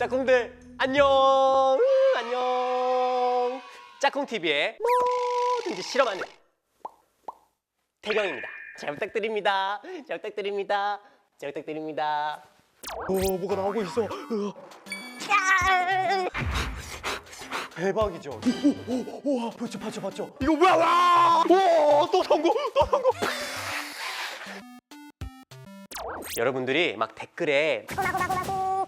짝꿍들 안녕 안녕 짝꿍 TV의 뭐든지 실험하는 태경입니다. 잘 부탁드립니다. 잘 부탁드립니다. 잘 부탁드립니다. 오 뭐가 나오고 있어. 으아. 대박이죠. 오오오 봤죠 봤죠 봤죠. 이거 뭐야 와! 오또 성공 또 성공. 여러분들이 막 댓글에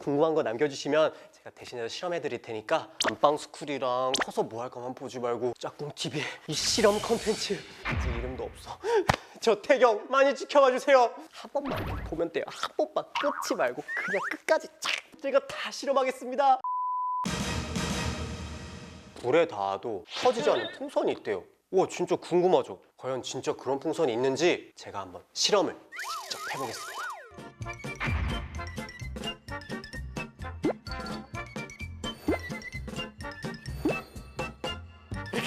궁금한 거 남겨주시면 제가 대신해서 실험해 드릴 테니까 안방 스쿨이랑 커서 뭐 할까만 보지 말고 짝꿍 TV에 이 실험 컨텐츠. 아직 이름도 없어. 저 태경 많이 지켜봐 주세요. 한 번만 보면 돼요. 한 번만 끊지 말고 그냥 끝까지 쫙 제가 다 실험하겠습니다. 불에 닿아도 터지지 않는 풍선이 있대요. 와 진짜 궁금하죠? 과연 진짜 그런 풍선이 있는지 제가 한번 실험을 직접 해보겠습니다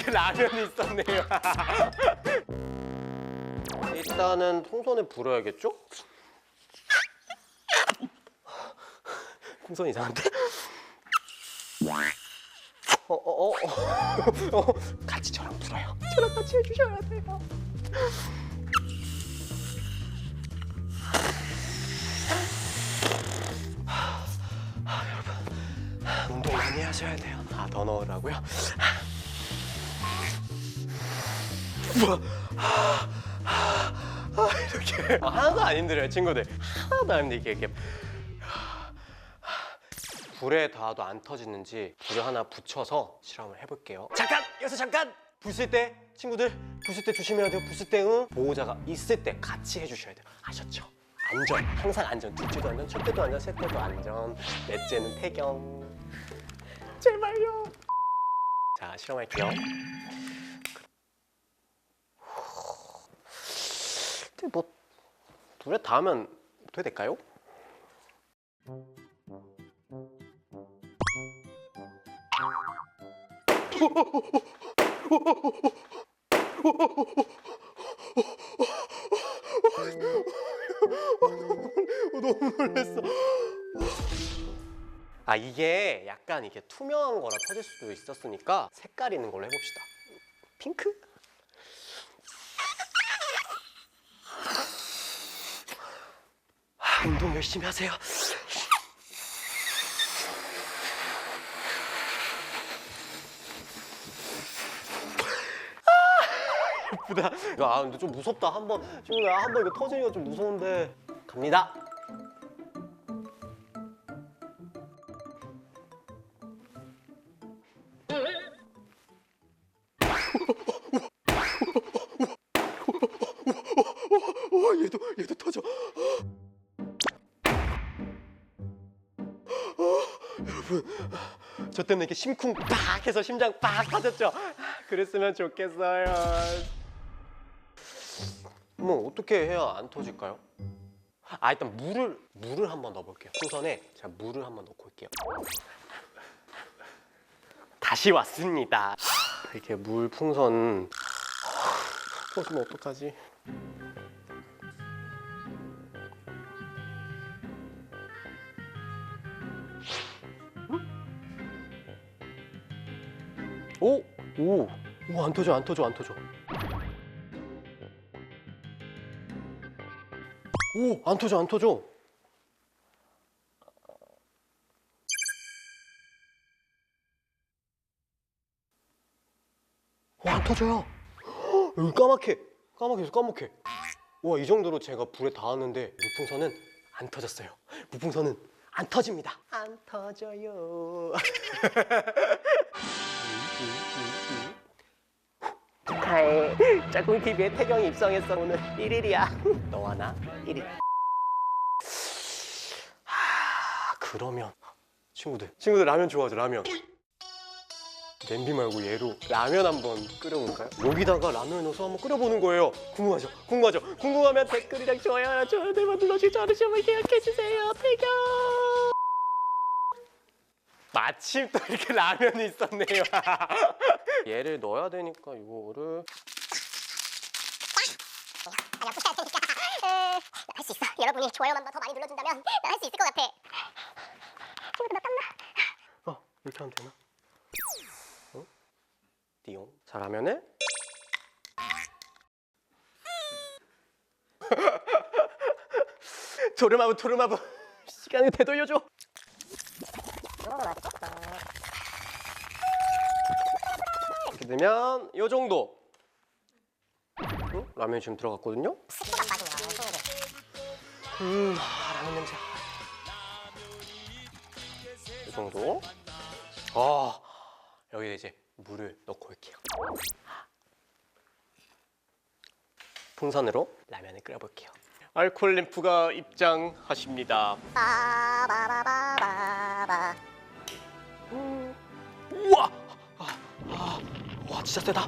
라면이 있었네요. 일단은 풍선을 불어야겠죠? 풍선 이상한데? 어, 어, 어, 어, 어. 같이 저랑 불어요. 저랑 같이 해주셔야 돼요. 아, 여러분, 운동 많이 하셔야 돼요. 아, 더 넣으라고요? 우와. 아, 이렇게. 아, 하나도 안 힘들어요 친구들. 하나도 안 힘들게 이렇게. 불에 닿아도 안 터지는지 불을 하나 붙여서 실험을 해볼게요. 잠깐! 여기서 잠깐! 부술 때 친구들 부술 때 조심해야 돼요. 부술 때 응? 보호자가 있을 때 같이 해주셔야 돼요. 아셨죠? 안전. 항상 안전. 둘째도 안전 첫째도 안전 셋째도 안전. 넷째는 태경. 제발요. 자 실험할게요 근데 뭐 불에 닿으면 어떻게 될까요? 너무 놀랐어. 아 이게 약간 이게 투명한 거라 터질 수도 있었으니까 색깔 있는 걸로 해봅시다. 핑크? 운동 열심히 하세요. 아, 근데 좀 무섭다. 한번 친구야, 한번 이거 터지니까 좀 무서운데. 갑니다. 저 때문에 이렇게 심쿵 빡 해서 심장 빡 터졌죠? 그랬으면 좋겠어요 뭐 어떻게 해야 안 터질까요? 아 일단 물을 물을 한번 넣어볼게요 풍선에 제가 물을 한번 넣고 올게요 다시 왔습니다 이렇게 물 풍선 터지면 어떡하지? 오! 오! 오, 안 터져, 안 터져, 안 터져. 오, 안 터져, 안 터져. 와, 안 터져요. 헉, 여기 까맣게, 까맣게, 까맣게. 와, 이 정도로 제가 불에 닿았는데 무풍선은 안 터졌어요. 무풍선은 안 터집니다. 안 터져요. 축하해. 짝꿍 TV에 태경이 입성했어. 오늘 1일이야. 너와 나 1일. 하, 그러면 친구들, 친구들 라면 좋아하죠? 라면. 냄비 말고 얘로 라면 한번 끓여볼까요? 여기다가 라면 넣어서 한번 끓여보는 거예요. 궁금하죠? 궁금하죠? 궁금하면 댓글이랑 좋아요, 좋아요들만 눌러주시죠. 않으시면 계약해주세요. 태경. 마침 또 이렇게 라면이 있었네요. 얘를 넣어야 되니까 이거를 아니야 부셔야 되니까 할 수 있어 여러분이 좋아요만 더 많이 눌러준다면 난할수 있을 것 같아 친구들 나 땀나 이렇게 하면 되나? 어? 띠용. 자 라면을 도르마부 도르마부 시간을 되돌려줘. 이렇게 되면 요 정도. 응? 라면 지금 들어갔거든요. 음, 아, 라면 냄새. 이 정도. 아, 여기에 이제 물을 넣고 올게요. 풍선으로 라면을 끓여볼게요. 알콜 램프가 입장하십니다. 우와! 와, 진짜 세다.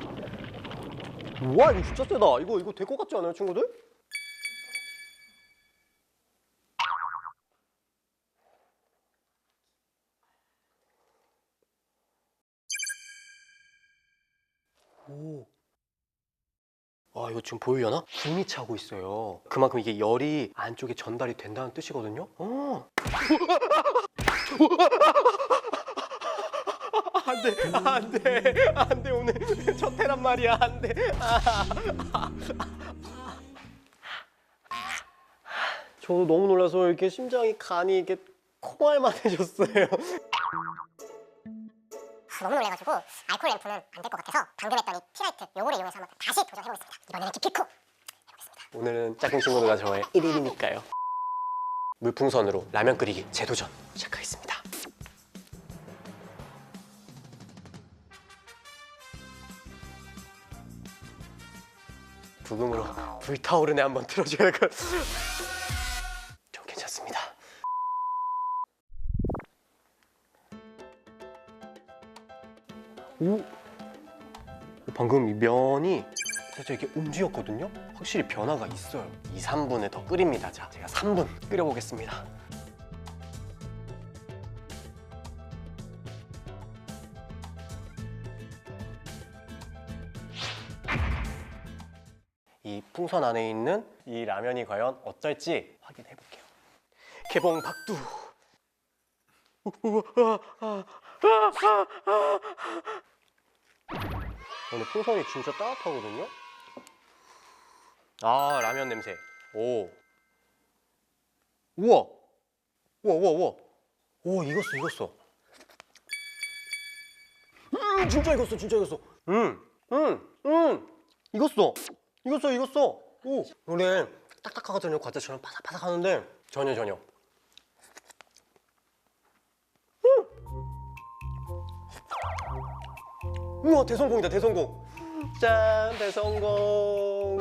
우와, 이거 진짜 세다. 이거 이거 될 것 같지 않아요, 친구들? 오. 아, 이거 지금 보이려나? 숨이 차고 있어요. 그만큼 이게 열이 안쪽에 전달이 된다는 뜻이거든요. 어. 안 돼, 안 돼, 안 돼, 오늘 첫 해란 말이야, 안 돼. 저도 너무 놀라서 이렇게 심장이 간이 이렇게 콩알만해졌어요. 너무 놀래가지고 알콜 램프는 안 될 것 같아서 방금 했더니 티라이트 요거를 이용해서 한번 다시 도전해보겠습니다. 이번에는 기필코 오늘은 짝꿍 친구들과 저의 1일이니까요. 물풍선으로 라면 끓이기 재도전 시작하겠습니다. 부금으로 불타오르네 한번 틀어줘야 할 것. 좀 괜찮습니다. 오, 방금 이 면이 살짝 이렇게 움직였거든요? 확실히 변화가 있어요. 2, 3분을 더 끓입니다. 자, 제가 3분 끓여보겠습니다. 풍선 안에 있는 이 라면이 과연 어떨지 확인해 볼게요. 개봉 박두. 오늘 풍선이 진짜 따뜻하거든요. 아 라면 냄새. 오. 우와. 우와 우와 우와. 오 익었어 익었어. 음 진짜 익었어 진짜 익었어. 음음음 익었어 익었어 익었어. 오. 원래 딱딱하거든요 과자처럼. 바삭바삭하는데. 전혀 전혀. 우와 대성공이다 대성공. 짠 대성공.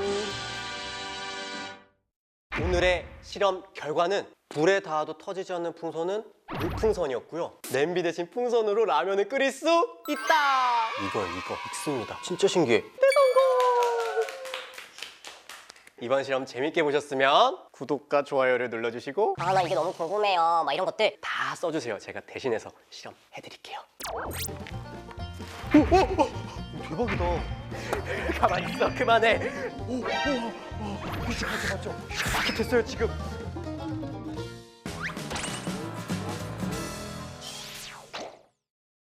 오늘의 실험 결과는 불에 닿아도 터지지 않는 풍선은 물풍선이었고요. 냄비 대신 풍선으로 라면을 끓일 수 있다! 이거 이거. 익습니다. 진짜 신기해 이번 실험 재밌게 보셨으면 구독과 좋아요를 눌러주시고 아 나 이게 너무 궁금해요 막 이런 것들 다 써주세요 제가 대신해서 실험 해드릴게요 대박이다. 가만히 있어. 그만해. 오, 오, 오, 이제 맞죠, 맞죠. 마켓 됐어요 지금.